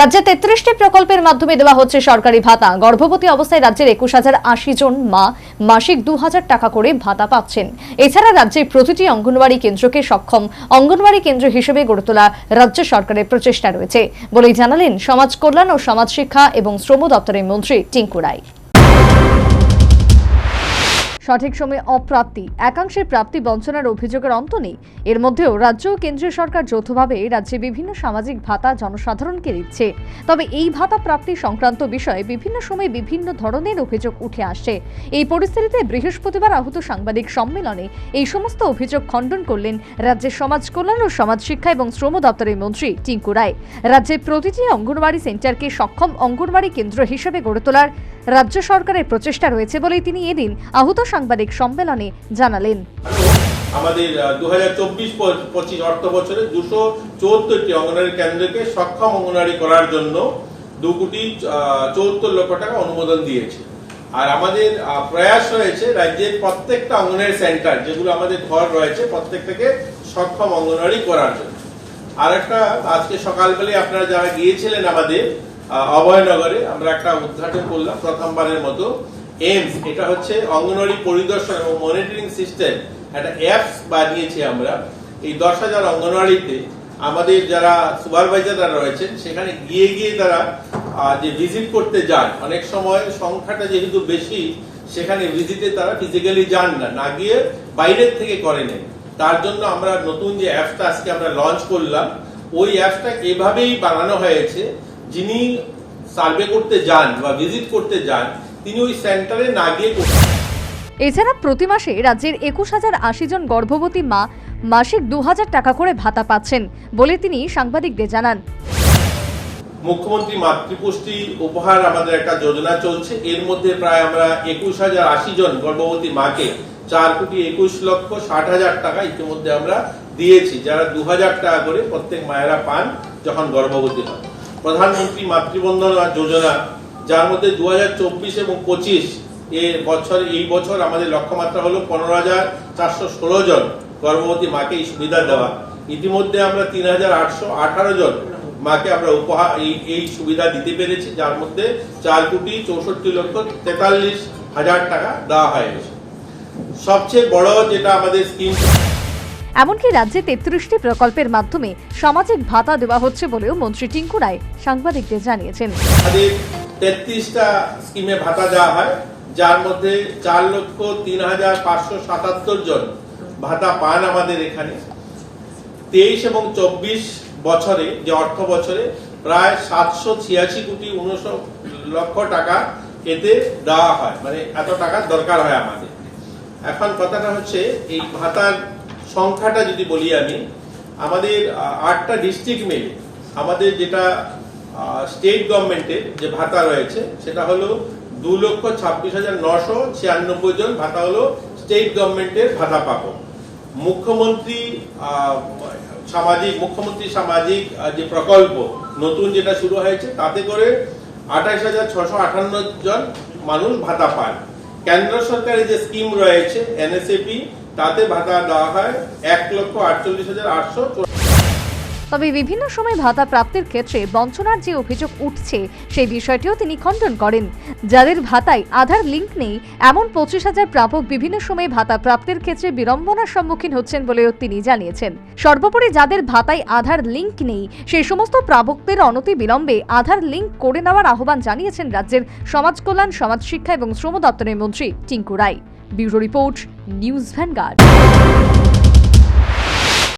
রাজ্যে তেত্রিশটি প্রকল্পের মাধ্যমে দেওয়া হচ্ছে সরকারি ভাতা। গর্ভবতী অবস্থায় রাজ্যের একুশ হাজার আশি জন মা মাসিক দু হাজার টাকা করে ভাতা পাচ্ছেন। এছাড়া রাজ্যের প্রতিটি অঙ্গনওয়াড়ি কেন্দ্রকে সক্ষম অঙ্গনওয়াড়ি কেন্দ্র হিসেবে গড়ে তোলা রাজ্য সরকারের প্রচেষ্টা রয়েছে। বলেই জানালেন সমাজ কল্যাণ ও সমাজ শিক্ষা এবং শ্রম দপ্তরের মন্ত্রী টিঙ্কু রায়। সঠিক সময়ে অপ্রাপ্তি, একাংশের প্রাপ্তি বঞ্চনার অভিযোগের অন্ত নেই। এর মধ্যেও রাজ্য ও কেন্দ্রীয় সরকার যৌথভাবে রাজ্যে বিভিন্ন সামাজিক ভাতা জনসাধারণকে দিচ্ছে। তবে এই ভাতা প্রাপ্তি সংক্রান্ত বিষয়ে বিভিন্ন সময়ে বিভিন্ন ধরনের অভিযোগ উঠে আসে এই পরিস্থিতিতে বৃহস্পতিবার আহত সাংবাদিক সম্মেলনে এই সমস্ত অভিযোগ খণ্ডন করলেন রাজ্যের সমাজ কল্যাণ ও সমাজ শিক্ষা এবং শ্রম দপ্তরের মন্ত্রী টিঙ্কু রায়। রাজ্যের প্রতিটি অঙ্গনওয়াড়ি সেন্টারকে সক্ষম অঙ্গনওয়াড়ি কেন্দ্র হিসেবে গড়ে তোলার রাজ্য সরকারের প্রচেষ্টা রয়েছে বলেই তিনি এদিন আহত সাংবাদিক সম্মেলনে জানালেন। আমাদের দু হাজার চব্বিশ পঁচিশ অর্থ বছরে দুশো চুয়াত্তরটি অঙ্গনওয়াড়ি কেন্দ্রকে সক্ষম অঙ্গনওয়াড়ি করার জন্য দু কোটি চৌত্তর লক্ষ টাকা অনুমোদন দিয়েছে। আর আমাদের প্রয়াস রয়েছে রাজ্যের প্রত্যেকটা অঙ্গনওয়াড়ি সেন্টার, যেগুলো আমাদের ঘর রয়েছে, প্রত্যেকটাকে সক্ষম অঙ্গনওয়াড়ি করার জন্য। আর একটা আজকে সকালবেলায় আপনারা যারা গিয়েছিলেন আমাদের অভয়নগরে আমরা একটা উদ্ঘাটন করলাম প্রথমবারের মতো। এমস এটা হচ্ছে অঙ্গনওয়াড়ি পরিদর্শন এবং মনিটরিং সিস্টেম একটা অ্যাপস বানিয়েছি আমরা। এই দশ হাজার অঙ্গনওয়াড়িতে আমাদের যারা সুপারভাইজাররা রয়েছেন, সেখানে গিয়ে গিয়ে তারা যে ভিজিট করতে যান, অনেক সময় সংখ্যাটা যেহেতু বেশি, সেখানে ভিজিটে তারা ফিজিক্যালি যান না না গিয়ে বাইরের থেকে করে নেন। তার জন্য আমরা নতুন যে অ্যাপসটা আজকে আমরা লঞ্চ করলাম, ওই অ্যাপসটা এভাবেই বানানো হয়েছে যিনি সার্ভে করতে যান বা ভিজিট করতে যান তিনি ওই সেন্টারে না গিয়ে করতে এছাড়া প্রতি মাসে রাজ্যের একুশ হাজার আশি জন গর্ভবতী মা মাসিক দু হাজার টাকা করে ভাতা পাচ্ছেন বলে তিনি সাংবাদিকদের জানান। মুখ্যমন্ত্রী মাতৃপুষ্টি উপহার আমাদের একটা যোজনা চলছে। এর মধ্যে প্রায় আমরা একুশ হাজার আশি জন গর্ভবতী মাকে চার কোটি একুশ লক্ষ ষাট হাজার টাকা ইতিমধ্যে আমরা দিয়েছি। যারা দু হাজার টাকা করে প্রত্যেক মায়েরা পান যখন গর্ভবতী হয় প্রধানমন্ত্রী মাতৃবন্ধনা যোজনা, যার মধ্যে দু হাজার চব্বিশ এবং পঁচিশ এ বছর, এই বছর আমাদের লক্ষ্যমাত্রা হলো পনেরো হাজার চারশো ষোলো জন গর্ভবতী মাকে এই সুবিধা দেওয়া। ইতিমধ্যে আমরা তিন হাজার আটশো আঠারো জন মাকে আমরা উপহার, এই এই সুবিধা দিতে পেরেছি, যার মধ্যে চার কোটি চৌষট্টি লক্ষ তেতাল্লিশ হাজার টাকা দেওয়া হয়েছে। সবচেয়ে বড় যেটা আমাদের স্কিম এমনকি রাজ্যে তেত্রিশটি প্রকল্পের মাধ্যমে সামাজিক ভাতা দেওয়া হচ্ছে বলেও মন্ত্রী টিঙ্কু রায় সাংবাদিকদের জানিয়েছেন। তেত্রিশটা স্কিমে ভাতা দেওয়া হয়, যার মধ্যে চার লক্ষ তিন হাজার পাঁচশো সাতাত্তর জন ভাতা পান আমাদের এখানে। তেইশ এবং চব্বিশ বছরে, যে অর্থ বছরে, প্রায় সাতশো ছিয়াশি কোটি উনশো লক্ষ টাকা এতে দেওয়া হয়। মানে এত টাকার দরকার হয় আমাদের। এখন কথাটা হচ্ছে, এই ভাতার সংখ্যাটা যদি বলি আমি, আমাদের আটটা ডিস্ট্রিক্ট মিলে আমাদের যেটা স্টেট গভর্নমেন্টের যে ভাতা রয়েছে, সেটা হলো দু লক্ষ ছাব্বিশ হাজার নশো ছিয়ানব্বই জন ভাতা হলো স্টেট গভর্নমেন্টের ভাতা পাবো। মুখ্যমন্ত্রী সামাজিক মুখ্যমন্ত্রী সামাজিক যে প্রকল্প নতুন যেটা শুরু হয়েছে, তাতে করে আঠাশ হাজার ছশো আটান্ন জন মানুষ ভাতা পান। কেন্দ্র সরকারের যে স্কিম রয়েছে এনএসএপি তাতে ভাতা দেওয়া হয় এক লক্ষ আটচল্লিশ হাজার আটশো তবে বিভিন্ন সময় ভাতা প্রাপ্তির ক্ষেত্রে বঞ্চনার যে অভিযোগ উঠছে, সেই বিষয়টিও তিনি খণ্ডন করেন। যাদের ভাতায় আধার লিঙ্ক নেই, এমন পঁচিশ হাজার প্রাপক বিভিন্ন সময়ে ভাতা প্রাপ্তির ক্ষেত্রে বিড়ম্বনার সম্মুখীন হচ্ছেন বলেও তিনি জানিয়েছেন। সর্বোপরি যাদের ভাতায় আধার লিঙ্ক নেই, সেই সমস্ত প্রাপকদের অনতি বিলম্বে আধার লিঙ্ক করে নেওয়ার আহ্বান জানিয়েছেন রাজ্যের সমাজ কল্যাণ, সমাজ শিক্ষা এবং শ্রম দপ্তরের মন্ত্রী Tinku Roy. Bureau report News Vanguard.